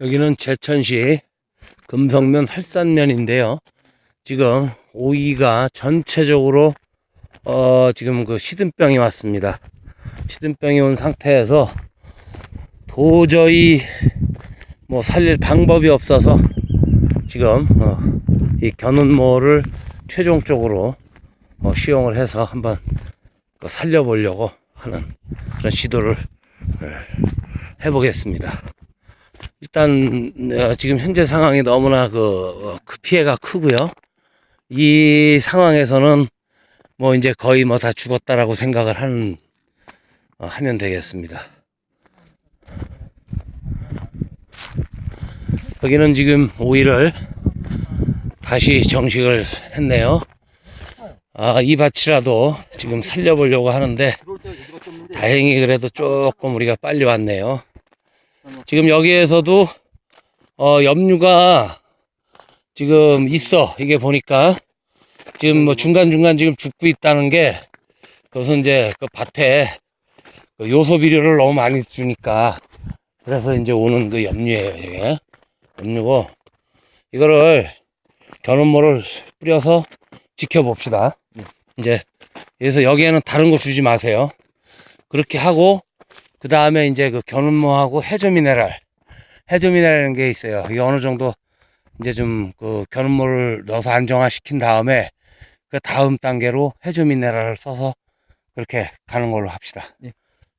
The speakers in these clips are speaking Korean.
여기는 제천시 금성면 활산면인데요. 지금 오이가 전체적으로 어 지금 그 시든병이 왔습니다. 시든병이 온 상태에서 도저히 뭐 살릴 방법이 없어서 지금 어, 이 견운모를 최종적으로 어, 시용을 해서 한번 그 살려보려고 하는 그런 시도를 어, 해보겠습니다. 일단 어, 지금 현재 상황이 너무나 그, 어, 그 피해가 크고요. 이 상황에서는 뭐 이제 거의 뭐 다 죽었다라고 생각을 하는 어, 하면 되겠습니다. 여기는 지금 오이를 다시 정식을 했네요. 아, 이 밭이라도 지금 살려보려고 하는데 다행히 그래도 조금 우리가 빨리 왔네요. 지금 여기에서도 어, 염류가 지금 있어. 이게 보니까 지금 뭐 중간중간 지금 죽고 있다는 게 그것은 이제 그 밭에 그 요소 비료를 너무 많이 주니까 그래서 이제 오는 그 염류예요. 이게 염류고 이거를 견온모를 뿌려서 지켜봅시다. 이제 그래서 여기에는 다른 거 주지 마세요. 그렇게 하고 그 다음에 이제 그 견운모하고 해조 미네랄, 해조 미네랄이라는 게 있어요. 이게 어느 정도 이제 좀 그 견운모를 넣어서 안정화 시킨 다음에 그 다음 단계로 해조 미네랄을 써서 그렇게 가는 걸로 합시다. 예.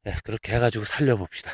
네, 그렇게 해가지고 살려봅시다.